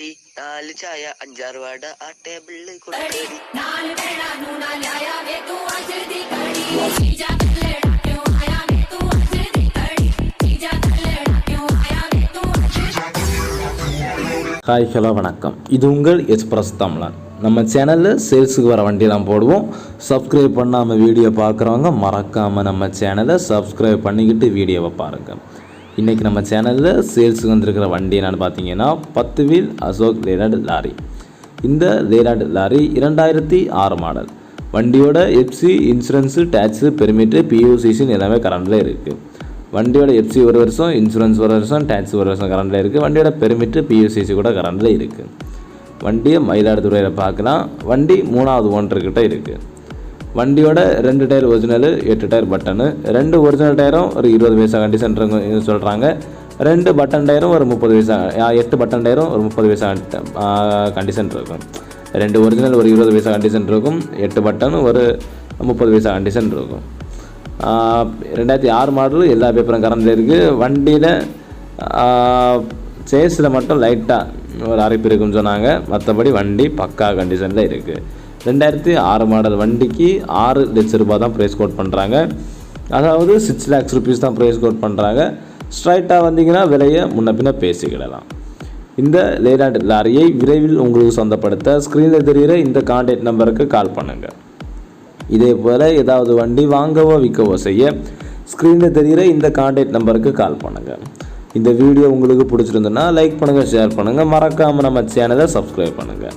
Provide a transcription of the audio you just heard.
കെട്ടി നാല് ചായ അഞ്ചാറ് വാട ആ ടേബിളിൽ ஹாய் ஹலோ வணக்கம் இது உங்கள் எக்ஸ்பிரஸ் தமிழன் நம்ம சேனலில் சேல்ஸுக்கு வர வண்டியெல்லாம் போடுவோம் சப்ஸ்கிரைப் பண்ணாமல் வீடியோ பார்க்குறவங்க மறக்காமல் நம்ம சேனலை சப்ஸ்கிரைப் பண்ணிக்கிட்டு வீடியோவை பாருங்கள் இன்றைக்கி நம்ம சேனலில் சேல்ஸுக்கு வந்திருக்கிற வண்டி என்னென்னு பார்த்தீங்கன்னா பத்து வீல் அசோக் லேலாட் லாரி. இந்த லேலாட் லாரி இரண்டாயிரத்தி ஆறு மாடல் வண்டியோட எஃப்சி இன்சூரன்ஸு டேக்ஸு பெர்மிட்டு பியூசிசின்னு எல்லாமே கரண்டில் இருக்குது வண்டியோட எஃப்சி ஒரு வருஷம் இன்சூரன்ஸ் ஒரு வருஷம் டேக்ஸ் ஒரு வருஷம் கரண்டில் இருக்குது வண்டியோட பெர்மிட்டு பியூசிசி கூட கரண்டில் இருக்குது வண்டியை மயிலாடுதுறையில் பார்க்கலாம். வண்டி மூணாவது ஓனர்கிட்ட இருக்குது வண்டியோட ரெண்டு டயர் ஒரிஜினல் எட்டு டயர் பட்டனு ரெண்டு ஒரிஜினல் டயரும் ஒரு இருபது பைசா கண்டிஷன் சொல்கிறாங்க ரெண்டு பட்டன் டயரும் ஒரு முப்பது பைசா எட்டு பட்டன் டயரும் ஒரு முப்பது பைசா கண்டிஷன் இருக்கும். ரெண்டு ஒரிஜினல் ஒரு இருபது பைசா கண்டிஷன் இருக்கும். எட்டு பட்டன் ஒரு முப்பது பைசா கண்டிஷன் இருக்கும். ரெண்டாயிரத்தி ஆறு மாடல் எல்லா பேப்பரும் கரண்டில் இருக்குது வண்டியில் சேஸில் மட்டும் லைட்டாக ஒரு அரைப்பு இருக்குன்னு சொன்னாங்க. மற்றபடி வண்டி பக்கா கண்டிஷனில் இருக்குது ரெண்டாயிரத்தி ஆறு மாடல் வண்டிக்கு ஆறு லட்ச ரூபாய் தான் ப்ரைஸ் கோட் பண்ணுறாங்க அதாவது சிக்ஸ் லேக்ஸ் ருபீஸ் தான் ப்ரைஸ் கோட் பண்ணுறாங்க ஸ்ட்ரைட்டாக வந்தீங்கன்னா விலையை முன்ன பின்ன பேசிக்கிடலாம். இந்த லேடாண்ட் லாரியை விரைவில் உங்களுக்கு சொந்தப்படுத்த ஸ்க்ரீனில் தெரிகிற இந்த கான்டாக்ட் நம்பருக்கு கால் பண்ணுங்கள் இதே போல் ஏதாவது வண்டி வாங்கவோ விற்கவோ செய்ய ஸ்க்ரீனில் தெரிகிற இந்த கான்டாக்ட் நம்பருக்கு கால் பண்ணுங்கள் இந்த வீடியோ உங்களுக்கு பிடிச்சிருந்துன்னா லைக் பண்ணுங்கள் ஷேர் பண்ணுங்கள் மறக்காமல் நம்ம சேனலை சப்ஸ்கிரைப் பண்ணுங்கள்